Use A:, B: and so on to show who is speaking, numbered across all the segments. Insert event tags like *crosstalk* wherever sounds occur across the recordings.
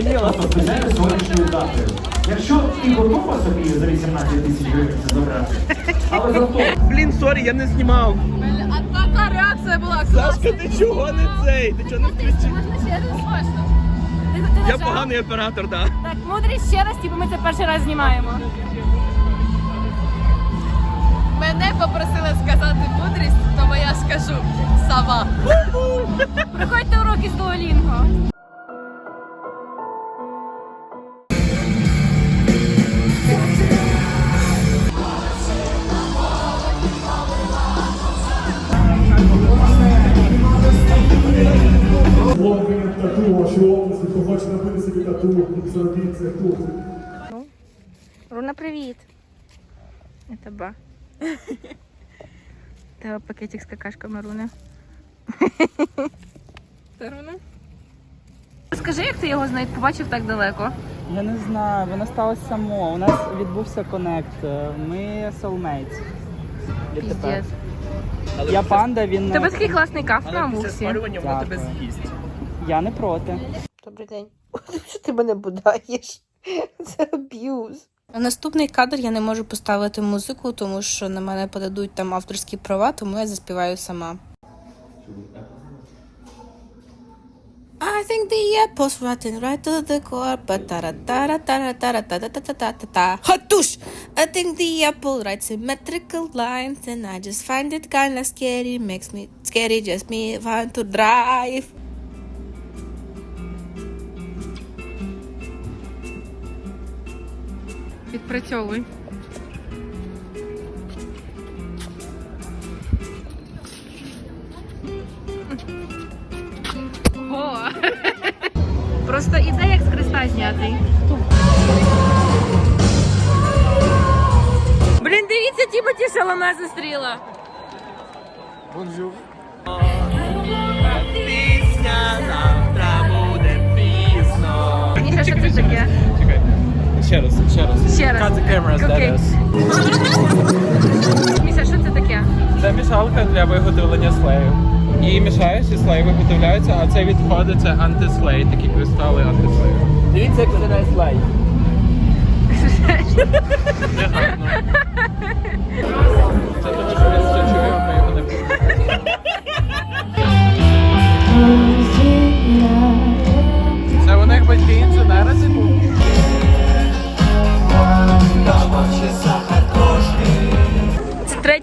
A: змінила.
B: Спеціально сьогоднішньою датою. Якщо ти готова собі за 18 тисяч гривень це забрати, але зато
A: Блін, сорі, я не знімав.
C: А така реакція була
A: Сашка, ти чого не цей? Ти чого не включив?
C: Можна ще раз можна? Ти, ти
A: Я
C: нажав?
A: поганий оператор, да.
C: Так, мудрість ще раз, типу ми це перший раз знімаємо. Мене попросили сказати мудрість, тому я скажу сама. Приходьте уроки з Дуолінго.
D: Області, хто собі тату, зробіть це тут.
C: Руна, привіт. Это ба. Тебе пакетик з какашками, Руна. Це Руна? Скажи, як ти його знай... побачив так далеко?
E: Я не знаю, воно сталося само. У нас відбувся коннект. Ми soulmates.
C: Піздець.
E: Я панда, він.
C: Тебе такий класний каф на
A: Але після
C: вусі.
A: спарювання воно тебе з'їсть.
E: Я не проти.
F: Добрий день. Що ти мене будаєш? Це аб'юз.
G: Наступний кадр я не можу поставити музику, тому що на мене подадуть там авторські права, тому я заспіваю сама. I think the apple's rotten right to the core, but tara tara tara tara ta ta ta ta ta ta. Hatush! I think the apple writes symmetrical lines, and I just find it kinda scary. Makes me scary, just me want to drive.
C: Відпрацьовуй. Ого! Просто іде як з креста знятий. Блін, дивіться, Тімоті Шаломе зустріла.
A: Пісня завтра буде раз. The cameras,
C: Окей.
A: is.
C: Міша, що це таке?
A: Це мішалка для виготовлення слею. Її мішаєш і слей виготовляється, а це відходи це антислей, такі кристали антислею.
E: Дивіться, як
A: це не Негарно.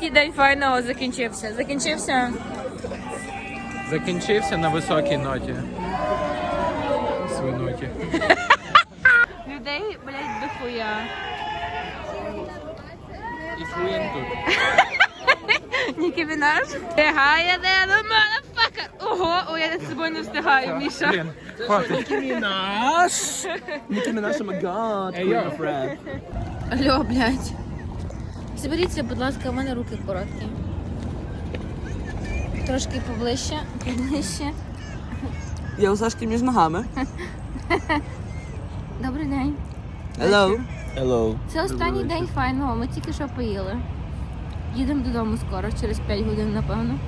A: Це
C: день файного закінчився. Закінчився.
A: Закінчився на високій ноті. Свиноті. *laughs*
C: Людей, блядь, дохуя.
A: І свин тут. *laughs*
C: Нікі Мінаш. Встигає, де манафака. Ого, ой, я за собою не встигаю, Міша.
A: Блін, хватить.
E: Мінаш! Нікі Мінаш, мага,
A: Ей, йо.
E: Фред.
G: Алло, блядь. Заберіться, будь ласка, у мене руки короткі. Трошки поближче, поближче.
E: Я у Сашки між ногами. *laughs*
G: Добрий день.
E: Hello.
A: Hello.
G: Це останній день файного, ми тільки що поїли. Їдемо додому скоро, через 5 годин, напевно.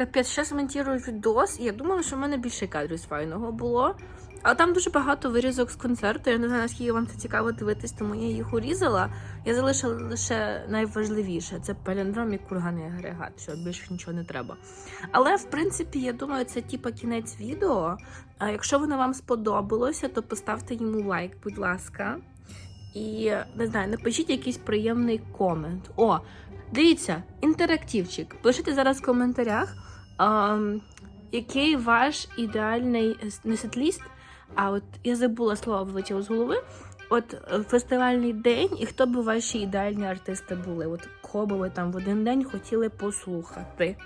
G: Капець, зараз монтую відос, і я думала, що в мене більше кадрів з файного було. Але там дуже багато вирізок з концерту. Я не знаю, наскільки вам це цікаво дивитись, тому я їх урізала. Я залишила лише найважливіше це паліндром і курганний агрегат. Що більше нічого не треба. Але в принципі, я думаю, це типа кінець відео. А якщо воно вам сподобалося, то поставте йому лайк, будь ласка. І не знаю, напишіть якийсь приємний комент. О, дивіться, інтерактивчик. Пишіть зараз в коментарях, який ваш ідеальний не сетліст, а от я забула слово вилетіло з голови. От е, фестивальний день, і хто б ваші ідеальні артисти були? От кого би ви там в один день хотіли послухати?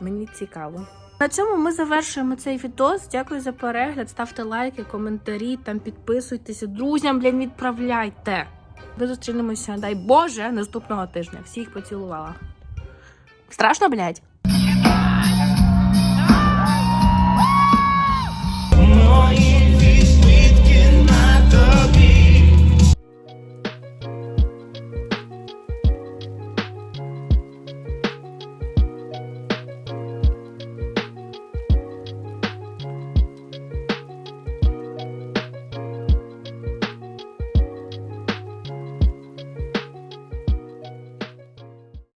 G: Мені цікаво. На цьому ми завершуємо цей відос. Дякую за перегляд. Ставте лайки, коментарі, там підписуйтеся. Друзям, блін, відправляйте. Ми зустрінемося, дай Боже, наступного тижня. Всіх поцілувала. Страшно, блядь?
B: for you.